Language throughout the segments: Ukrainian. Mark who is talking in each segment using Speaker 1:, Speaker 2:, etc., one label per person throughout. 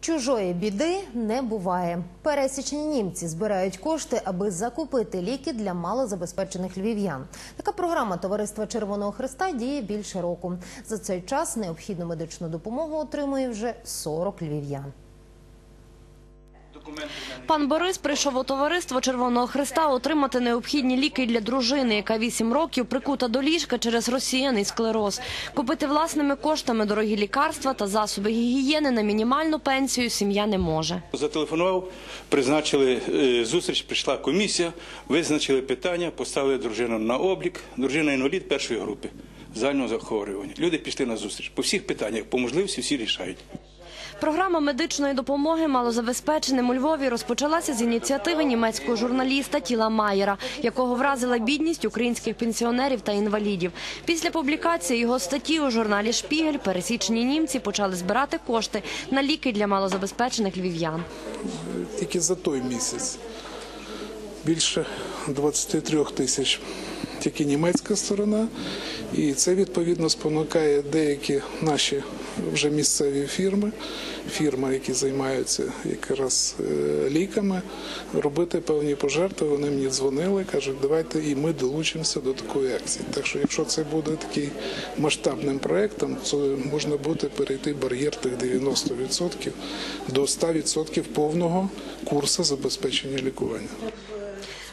Speaker 1: Чужої біди не буває. Пересічні німці збирають кошти, аби закупити ліки для малозабезпечених львів'ян. Така програма Товариства Червоного Христа діє більше року. За цей час необхідну медичну допомогу отримує вже 40 львів'ян.
Speaker 2: Пан Борис прийшов у товариство Червоного Христа отримати необхідні ліки для дружини, яка вісім років прикута до ліжка через розсіяний склероз. Купити власними коштами дорогі лікарства та засоби гігієни на мінімальну пенсію сім'я не може.
Speaker 3: Зателефонував, призначили е, зустріч, прийшла комісія, визначили питання, поставили дружину на облік. Дружина інвалід першої групи загального захворювання. Люди пішли на зустріч. По всіх питаннях, по можливості всі рішають.
Speaker 2: Програма медичної допомоги малозабезпеченим у Львові розпочалася з ініціативи німецького журналіста Тіла Маєра, якого вразила бідність українських пенсіонерів та інвалідів. Після публікації його статті у журналі Шпігель пересічні німці почали збирати кошти на ліки для малозабезпечених львів'ян.
Speaker 4: тільки за той місяць. Більше 23 тисяч тільки німецька сторона, і це відповідно спонукає деякі наші вже місцеві фірми, фірми, які займаються якраз е, ліками, робити певні пожертви. Вони мені дзвонили, кажуть, давайте і ми долучимося до такої акції. Так що, якщо це буде такий масштабним проектом, то можна буде перейти бар'єр тих 90% до 100% повного курсу забезпечення лікування.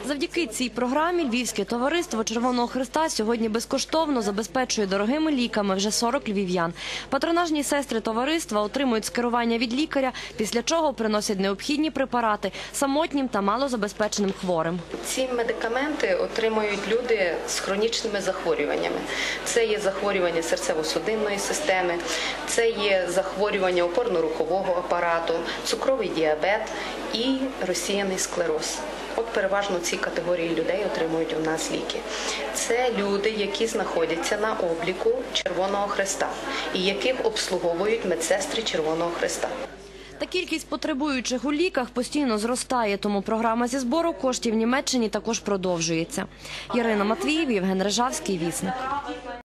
Speaker 2: Завдяки цій програмі Львівське товариство Червоного Христа сьогодні безкоштовно забезпечує дорогими ліками вже 40 львів'ян. Патронажні сестри товариства отримують скерування від лікаря, після чого приносять необхідні препарати самотнім та малозабезпеченим хворим.
Speaker 5: Ці медикаменти отримують люди з хронічними захворюваннями. Це є захворювання серцево-судинної системи, це є захворювання опорно-рухового апарату, цукровий діабет і розсіяний склероз. От переважно ці категорії людей отримують у нас ліки. Це люди, які знаходяться на обліку Червоного Христа і яких обслуговують медсестри Червоного Христа.
Speaker 2: Та кількість потребуючих у ліках постійно зростає, тому програма зі збору коштів в Німеччині також продовжується. Ярина Матвіїв, Євген Режавський, Вісник.